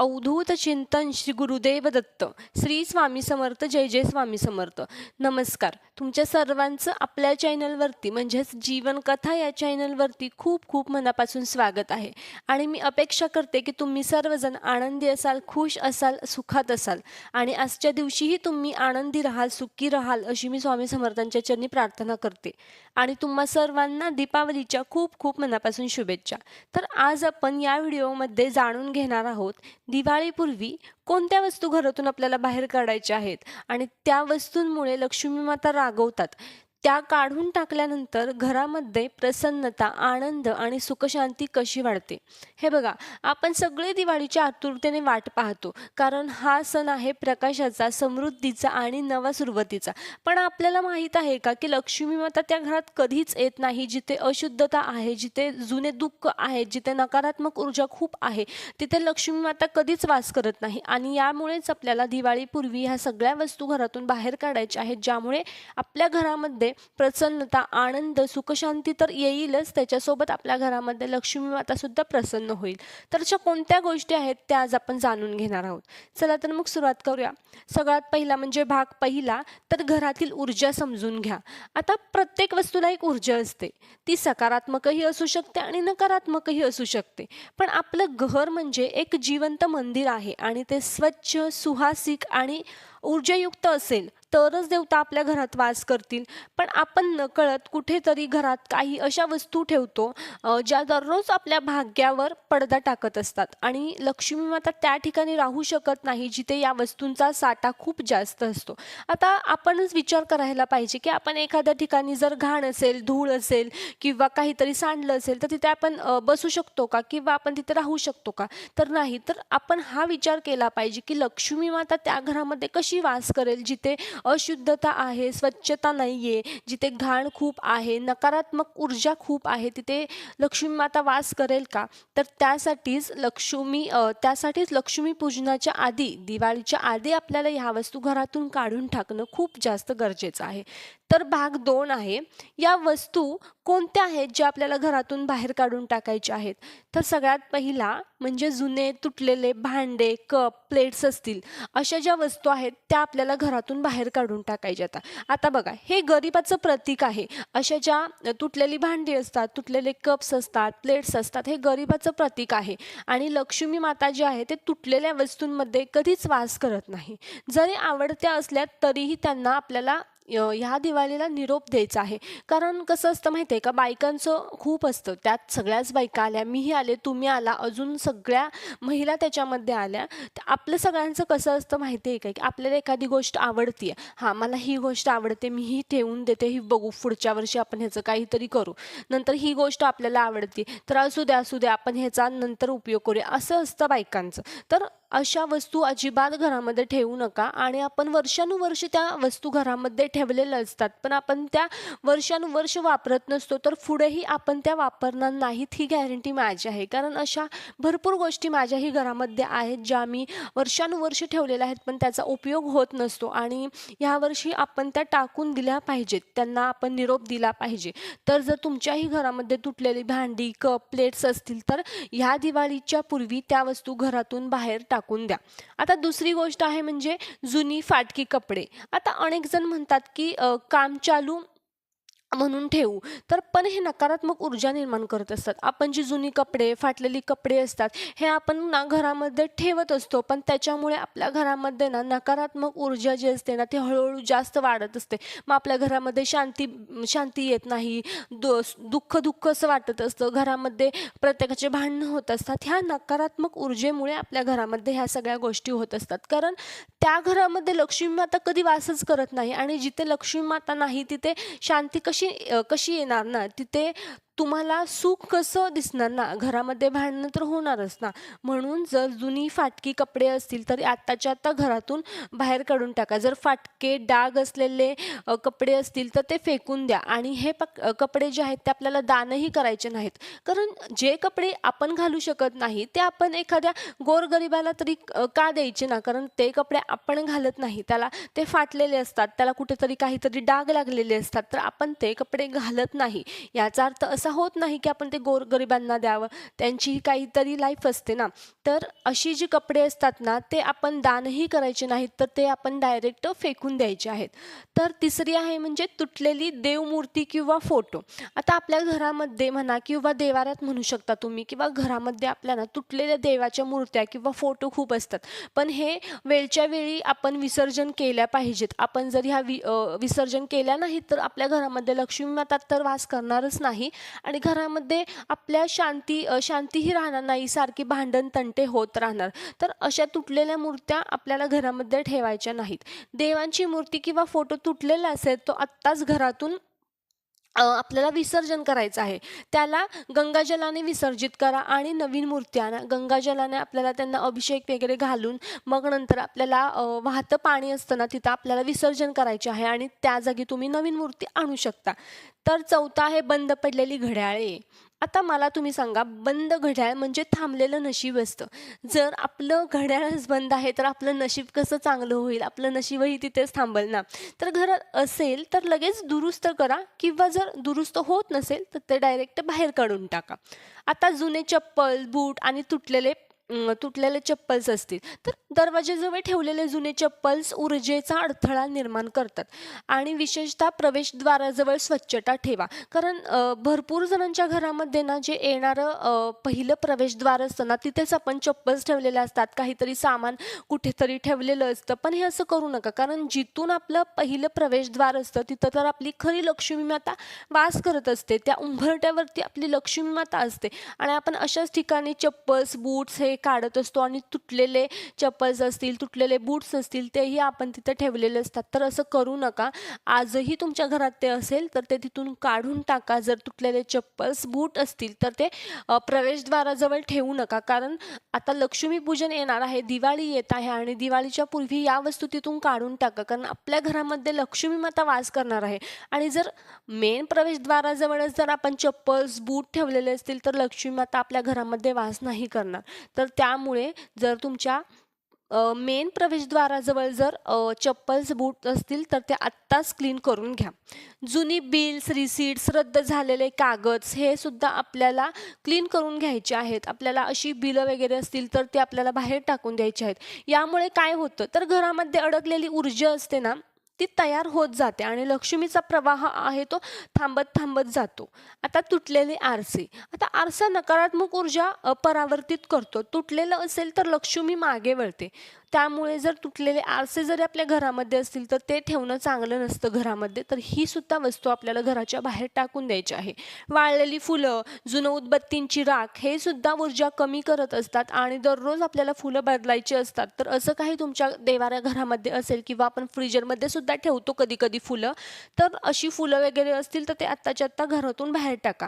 अवधूत चिंतन श्री गुरुदेव दत्त श्री स्वामी समर्थ जय जय स्वामी समर्थ. नमस्कार. तुमच्या सर्वांचं आपल्या चॅनलवरती म्हणजेच जीवनकथा या चॅनलवरती खूप खूप मनापासून स्वागत आहे. आणि मी अपेक्षा करते की तुम्ही सर्वजण आनंदी असाल खुश असाल सुखात असाल. आणि आजच्या दिवशीही तुम्ही आनंदी राहाल सुखी राहाल अशी मी स्वामी समर्थांच्या चरणी प्रार्थना करते. आणि तुम्हा सर्वांना दीपावलीच्या खूप खूप मनापासून शुभेच्छा. तर आज आपण या व्हिडिओमध्ये जाणून घेणार आहोत दिवाळीपूर्वी कोणत्या वस्तू घरातून आपल्याला बाहेर काढायच्या आहेत? आणि त्या वस्तूंमुळे लक्ष्मी माता रागवतात. त्या काढून टाकल्यानंतर घरामध्ये प्रसन्नता आनंद आणि सुखशांती कशी वाढते? हे बघा आपण सगळे दिवाळीच्या आतुरतेने वाट पाहतो. कारण हा सण आहे प्रकाशाचा समृद्धीचा आणि नवा सुरुवातीचा. पण आपल्याला माहीत आहे का की लक्ष्मी माता त्या घरात कधीच येत नाही जिथे अशुद्धता आहे जिथे जुने दुःख आहे जिथे नकारात्मक ऊर्जा खूप आहे तिथे लक्ष्मी माता कधीच वास करत नाही. आणि यामुळेच आपल्याला दिवाळीपूर्वी ह्या सगळ्या वस्तू घरातून बाहेर काढायच्या आहेत ज्यामुळे आपल्या घरामध्ये प्रसन्नता आनंद सुखशांती तर येईलच. त्याच्यासोबत आपल्या घरामध्ये लक्ष्मी माता सुद्धा प्रसन्न होईल. तर अशा कोणत्या गोष्टी आहेत त्या आज आपण जाणून घेणार आहोत. चला तर मग सुरुवात करूया. सगळ्यात पहिला म्हणजे भाग पहिला तर घरातील ऊर्जा समजून घ्या. आता प्रत्येक वस्तूला एक ऊर्जा असते. ती सकारात्मकही असू शकते आणि नकारात्मकही असू शकते. पण आपलं घर म्हणजे एक जिवंत मंदिर आहे आणि ते स्वच्छ सुहासिक आणि ऊर्जायुक्त असेल तरच देवता आपल्या घरात वास करतील. पण आपण नकळत कुठेतरी घरात काही अशा वस्तू ठेवतो ज्या दररोज आपल्या भाग्यावर पडदा टाकत असतात. आणि लक्ष्मी माता त्या ठिकाणी राहू शकत नाही जिथे या वस्तूंचा साठा खूप जास्त असतो. आता आपणच विचार करायला पाहिजे की आपण एखाद्या ठिकाणी जर घाण असेल धूळ असेल किंवा काहीतरी सांडलं असेल तर तिथे आपण बसू शकतो का? किंवा आपण तिथे राहू शकतो का? तर नाही. तर आपण हा विचार केला पाहिजे की लक्ष्मी माता त्या घरामध्ये कशी वास करेल जिथे अशुद्धता आहे स्वच्छता नाही आहे जिथे घाण खूप आहे नकारात्मक ऊर्जा खूप आहे तिथे लक्ष्मी माता वास करेल का? तर त्यासाठीच लक्ष्मी त्यासाठीच लक्ष्मी पूजनाच्या आधी दिवाळीच्या आधी आपल्याला ह्या वस्तू घरातून काढून टाकणं खूप जास्त गरजेचं आहे. तर भाग दोन आहे या वस्तू कोणत्या आहेत ज्या आपल्याला घरातून बाहेर काढून टाकायच्या आहेत? तर सगळ्यात पहिला म्हणजे जुने तुटलेले भांडे कप प्लेट्स असतील. अशा ज्या वस्तू आहेत त्या आपल्याला घरातून बाहेर काढून टाकायच्या आता बघा हे गरिबाचं प्रतीक आहे. अशा ज्या तुटलेली भांडी असतात तुटलेले कप्स असतात प्लेट्स असतात हे गरिबाचं प्रतीक आहे. आणि लक्ष्मी माता जी आहे ते तुटलेल्या वस्तूंमध्ये कधीच वास करत नाही. जरी आवडत्या असल्या तरीही त्यांना आपल्याला ह्या दिवाळीला निरोप द्यायचा आहे. कारण कसं असतं माहिती आहे का बायकांचं खूप असतं. त्यात सगळ्याच बायका आल्या मीही आले तुम्ही आला अजून सगळ्या महिला त्याच्यामध्ये आल्या. तर आपलं सगळ्यांचं कसं असतं माहिती आहे का की आपल्याला एखादी गोष्ट आवडते हां मला ही गोष्ट आवडते मी ही ठेवून देते ही बघू पुढच्या वर्षी आपण ह्याचं काहीतरी करू. नंतर ही गोष्ट आपल्याला आवडते तर असू द्या असू द्या आपण ह्याचा नंतर उपयोग करूया. असं असतं बायकांचं. तर अशा वस्तू अजिबात घरामध्ये ठेवू नका. आणि आपण वर्षानुवर्ष त्या वस्तू घरामध्ये ठेवलेल्या असतात. पण आपण त्या वर्षानुवर्ष वापरत नसतो तर पुढेही आपण त्या वापरणार नाहीत ही गॅरंटी माझी आहे. कारण अशा भरपूर गोष्टी माझ्याही घरामध्ये आहेत ज्या मी वर्षानुवर्ष ठेवलेल्या आहेत पण त्याचा उपयोग होत नसतो. आणि ह्यावर्षी आपण त्या टाकून दिल्या पाहिजेत. त्यांना आपण निरोप दिला पाहिजे. तर जर तुमच्याही घरामध्ये तुटलेली भांडी कप प्लेट्स असतील तर ह्या दिवाळीच्या पूर्वी त्या वस्तू घरातून बाहेर टाकून द्या. आता दुसरी गोष्ट आहे म्हणजे जुनी फाटकी कपडे. आता अनेक जण म्हणतात की काम चालू म्हणून ठेवू. तर पण हे नकारात्मक ऊर्जा निर्माण करत असतात. आपण जी जुनी कपडे फाटलेली कपडे असतात हे आपण ना घरामध्ये ठेवत असतो. पण त्याच्यामुळे आपल्या घरामध्ये ना नकारात्मक ऊर्जा जी असते ना ती हळूहळू जास्त वाढत असते. मग आपल्या घरामध्ये शांती शांती येत नाही दु दुःख दुःख असं वाटत असतं. घरामध्ये प्रत्येकाचे भांडणं होत असतात. ह्या नकारात्मक ऊर्जेमुळे आपल्या घरामध्ये ह्या सगळ्या गोष्टी होत असतात. कारण त्या घरामध्ये लक्ष्मी माता कधी वासच करत नाही. आणि जिथे लक्ष्मी माता नाही तिथे शांती कशी कशी कशी येणार ना तिथे तुम्हाला सुख कसं दिसणार ना? घरामध्ये भांडणं तर होणारच ना. म्हणून जर जुनी फाटकी कपडे असतील तर आत्ताच्या आत्ता घरातून बाहेर काढून टाका. जर फाटके डाग असलेले कपडे असतील तर ते फेकून द्या. आणि हे पक कपडे जे आहेत ते आपल्याला दानही करायचे नाहीत. कारण जे कपडे आपण घालू शकत नाही ते आपण एखाद्या गोरगरिबाला तरी का द्यायचे ना? कारण ते कपडे आपण घालत नाही. त्याला ते फाटलेले असतात. त्याला कुठेतरी काहीतरी डाग लागलेले असतात. तर आपण ते कपडे घालत नाही. याचा अर्थ असा असं होत नाही की आपण ते गोरगरिबांना द्यावं. त्यांचीही काहीतरी लाईफ असते ना. तर अशी जी कपडे असतात ना ते आपण दानही करायचे नाहीत तर ते आपण डायरेक्ट फेकून द्यायचे आहेत. तर तिसरी आहे म्हणजे तुटलेली देवमूर्ती किंवा फोटो आता आपल्या घरामध्ये म्हणा किंवा देवाऱ्यात म्हणू शकता तुम्ही किंवा घरामध्ये आपल्या ना तुटलेल्या देवाच्या मूर्त्या किंवा फोटो खूप असतात. पण हे वेळच्या वेळी आपण विसर्जन केल्या पाहिजेत. आपण जर ह्या वि विसर्जन केल्या नाहीत तर आपल्या घरामध्ये लक्ष्मी माता तर वास करणारच नाही. आणि घरामध्ये आपल्या शांती शांतीही राहणार नाही सारखी भांडण तंटे होत राहणार. तर अशा तुटलेल्या मूर्त्या आपल्याला घरामध्ये ठेवायच्या नाहीत. देवांची मूर्ती किंवा फोटो तुटलेला असेल तो आत्ताच घरातून आपल्याला विसर्जन करायचं आहे. त्याला गंगाजलाने विसर्जित करा आणि नवीन मूर्ती आणा गंगाजलाने आपल्याला त्यांना अभिषेक वगैरे घालून मग नंतर आपल्याला वाहतं पाणी असतं ना तिथं आपल्याला विसर्जन करायचे आहे आणि त्या जागी तुम्ही नवीन मूर्ती आणू शकता. तर चौथा आहे बंद पडलेली घड्याळे. आता मला तुम्ही सांगा बंद घड्याळ म्हणजे थांबलेलं नशीब असतं. जर आपलं घड्याळच बंद आहे तर आपलं नशीब कसं चांगलं होईल? आपलं नशीबही तिथेच थांबल ना. तर घरात असेल तर लगेच दुरुस्त करा किंवा जर दुरुस्त होत नसेल तर ते डायरेक्ट बाहेर काढून टाका. आता जुने चप्पल बूट आणि तुटलेले तुटलेले चप्पल्स असतील. तर दरवाजेजवळ ठेवलेले जुने चप्पल्स ऊर्जेचा अडथळा निर्माण करतात. आणि विशेषतः प्रवेशद्वाराजवळ स्वच्छता ठेवा. कारण भरपूर जणांच्या घरामध्ये ना जे येणारं पहिलं प्रवेशद्वार असतं ना तिथेच आपण चप्पल्स ठेवलेले असतात. काहीतरी सामान कुठेतरी ठेवलेलं असतं. पण हे असं करू नका. कारण जिथून आपलं पहिलं प्रवेशद्वार असतं तिथं तर आपली खरी लक्ष्मी माता वास करत असते. त्या उंबरट्यावरती आपली लक्ष्मी माता असते. आणि आपण अशाच ठिकाणी चप्पल्स बूट्स हे काढत असतो आणि तुटलेले चप्पल्स असतील तुटलेले बूट्स असतील तेही आपण तिथं ठेवलेले असतात. तर असं करू नका. आजही तुमच्या घरात ते असेल तर ते तिथून काढून टाका. जर तुटलेले चप्पल्स बूट असतील तर ते प्रवेशद्वाराजवळ ठेवू नका. कारण आता लक्ष्मीपूजन येणार आहे दिवाळी येत आहे आणि दिवाळीच्या पूर्वी या वस्तू तिथून काढून टाका. कारण आपल्या घरामध्ये लक्ष्मी माता वास करणार आहे. आणि जर मेन प्रवेशद्वाराजवळच जर आपण चप्पल्स बूट ठेवलेले असतील तर लक्ष्मी माता आपल्या घरामध्ये वास नाही करणार. तर त्यामुळे जर तुमच्या मेन प्रवेशद्वाराजवळ जर चप्पल्स बूट असतील तर ते आत्ताच क्लीन करून घ्या. जुनी बिल्स रिसीट्स रद्द झालेले कागद हे सुद्धा आपल्याला क्लीन करून घ्यायचे आहेत. आपल्याला अशी बिलं वगैरे असतील तर ते आपल्याला बाहेर टाकून द्यायची आहेत. यामुळे काय होतं? तर घरामध्ये अडकलेली ऊर्जा असते ना ती तयार होत जाते आणि लक्ष्मीचा प्रवाह आहे तो थांबत थांबत जातो. आता तुटलेले आरसे. आता आरसा नकारात्मक ऊर्जा परावर्तित करतो. तुटलेलं असेल तर लक्ष्मी मागे वळते. त्यामुळे जर तुटलेले आरसे जरी आपल्या घरामध्ये असतील तर ते ठेवणं चांगलं नसतं घरामध्ये. तर ही सुद्धा वस्तू आपल्याला घराच्या बाहेर टाकून द्यायची आहे. वाळलेली फुलं जुनं उदबत्तींची राख हे सुद्धा ऊर्जा कमी करत असतात आणि दररोज आपल्याला फुलं बदलायची असतात. तर असं काही तुमच्या देवाऱ्या घरामध्ये असेल किंवा आपण फ्रीजरमध्ये सुद्धा ठेवतो कधी कधी फुलं तर अशी फुलं वगैरे असतील तर ते आत्ताच्या आत्ता घरातून बाहेर टाका.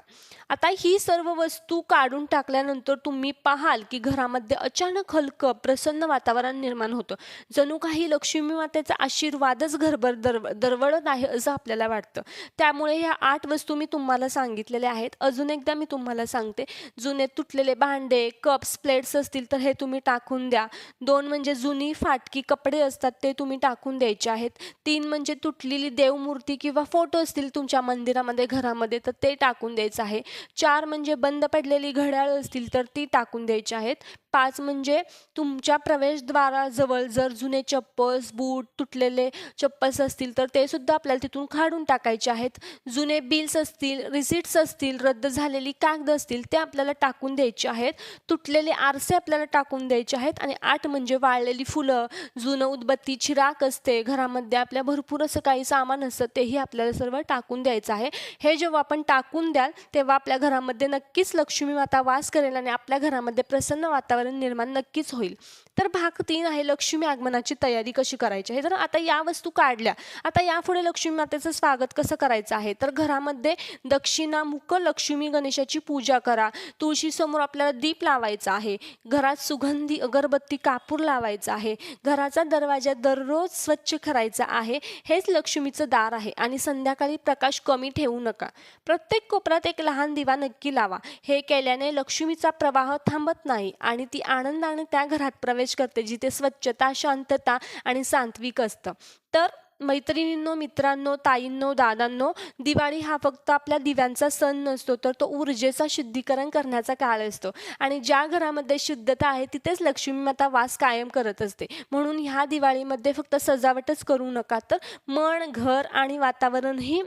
आता ही सर्व वस्तू काढून टाकल्यानंतर तुम्ही पाहाल की घरामध्ये अचानक हलकं प्रसन्न वातावरण निर्माण होतं. जणू काही लक्ष्मी मातेचा आशीर्वादच घरभर दरव दरवळत आहे असं आपल्याला वाटतं. त्यामुळे ह्या आठ वस्तू मी तुम्हाला सांगितलेल्या आहेत. अजून एकदा मी तुम्हाला सांगते. जुने तुटलेले भांडे कप्स प्लेट्स असतील तर हे तुम्ही टाकून द्या. दोन म्हणजे जुनी फाटकी कपडे असतात ते तुम्ही टाकून द्यायचे आहेत. तीन म्हणजे तुटलेली देवमूर्ती किंवा फोटो असतील तुमच्या मंदिरामध्ये घरामध्ये तर ते टाकून द्यायचं आहे. चार म्हणजे बंद पडलेली घड्याळ असतील तर ती टाकून द्यायची आहेत. पाच म्हणजे तुमच्या प्रवेशद्वाराजवळ जर जुने चप्पल्स बूट तुटलेले चप्पल्स असतील तर ते सुद्धा आपल्याला तिथून काढून टाकायचे आहेत. जुने बिल्स असतील रिसिट्स असतील रद्द झालेली कागद असतील ते आपल्याला टाकून द्यायचे आहेत. तुटलेले आरसे आपल्याला टाकून द्यायचे आहेत आणि आठ म्हणजे वाळलेली फुलं जुनं उदबत्तीची राख असते. घरामध्ये आपल्या भरपूर असं काही सामान असतं तेही आपल्याला सर्व टाकून द्यायचं आहे. हे जेव्हा आपण टाकून द्याल तेव्हा आपल्या घरामध्ये नक्कीच लक्ष्मी माता वास करेल आणि आपल्या घरामध्ये प्रसन्न वातावरण निर्माण नक्कीच होईल. तर भाग तीन आहे लक्ष्मी आगमनाची तयारी कशी करायची? आहे तर आता या वस्तू काढल्या आता यापुढे लक्ष्मी मातेचं स्वागत कसं करायचं आहे? तर घरामध्ये दक्षिणामुख लक्ष्मी गणेशाची पूजा करा. तुळशीसमोर आपल्याला दीप लावायचा आहे. घरात सुगंधी अगरबत्ती कापूर लावायचा आहे. घराचा दरवाजा दररोज स्वच्छ करायचा आहे. हेच लक्ष्मीचं दार आहे. आणि संध्याकाळी प्रकाश कमी ठेवू नका. प्रत्येक कोपऱ्यात एक लहान दिवा नक्की लावा. हे केल्याने लक्ष्मीचा प्रवाह थांबत नाही आणि ती आनंदाने त्या घरात प्रवेश करते जिथे स्वच्छता शांतता आणि सांत्विक असतं. तर मैत्रिणींनो मित्रांनो ताईंनो दादांनो दिवाळी हा फक्त आपल्या दिव्यांचा सण नसतो तर तो ऊर्जेचा शुद्धीकरण करण्याचा काळ असतो. आणि ज्या घरामध्ये शुद्धता आहे तिथेच लक्ष्मी माता वास कायम करत असते. म्हणून ह्या दिवाळीमध्ये फक्त सजावटच करू नका. तर मन घर आणि वातावरणही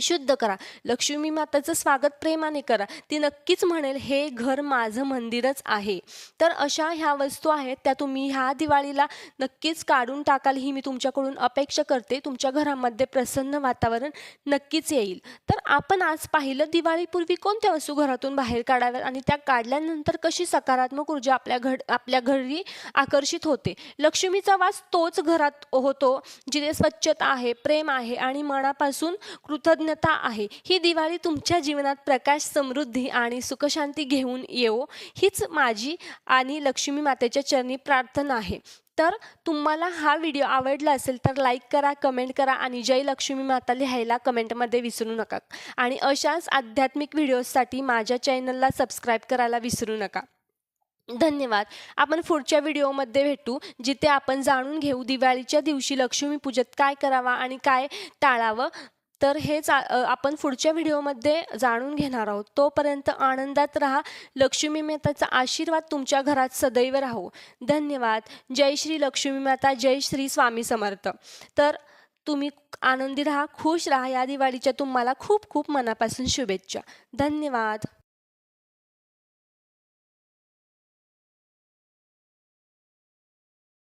शुद्ध करा. लक्ष्मी माताचं स्वागत प्रेमाने करा. ती नक्कीच म्हणेल हे घर माझं मंदिरच आहे. तर अशा ह्या वस्तू आहेत त्या तुम्ही ह्या दिवाळीला नक्कीच काढून टाकाल. ही मी तुमच्याकडून अपेक्षा करते. तुमच्या घरामध्ये प्रसन्न वातावरण नक्कीच येईल. तर आपण आज पाहिलं दिवाळीपूर्वी कोणत्या वस्तू घरातून बाहेर काढाव्यात आणि त्या काढल्यानंतर कशी सकारात्मक ऊर्जा आपल्या घड आपल्या घरी आकर्षित होते? लक्ष्मीचा वास तोच घरात होतो जिथे स्वच्छता आहे प्रेम आहे आणि मनापासून कृतज्ञता आहे. ही दिवाळी तुमच्या जीवनात प्रकाश समृद्धी आणि सुखशांती घेऊन येवो. हीच माझी आणि लक्ष्मी मातेच्या चरणी प्रार्थना आहे. तर तुम्हाला हा व्हिडिओ आवडला असेल तर लाईक करा कमेंट करा आणि जय लक्ष्मी माता लिहायला कमेंटमध्ये विसरू नका. आणि अशाच आध्यात्मिक व्हिडिओजसाठी माझ्या चॅनलला सबस्क्राईब करायला विसरू नका. धन्यवाद. आपण पुढच्या व्हिडिओमध्ये भेटू जिथे आपण जाणून घेऊ दिवाळीच्या दिवशी लक्ष्मीपूजेत काय करावा आणि काय टाळावं. तर हेच आपण पुढच्या व्हिडिओमध्ये जाणून घेणार आहोत. तोपर्यंत आनंदात राहा. लक्ष्मी माताचा आशीर्वाद तुमच्या घरात सदैव राहो. धन्यवाद. जय श्री लक्ष्मी माता जय श्री स्वामी समर्थ. तर तुम्ही आनंदी राहा खुश राहा. या दिवाळीच्या तुम्हाला खूप खूप मनापासून शुभेच्छा. धन्यवाद.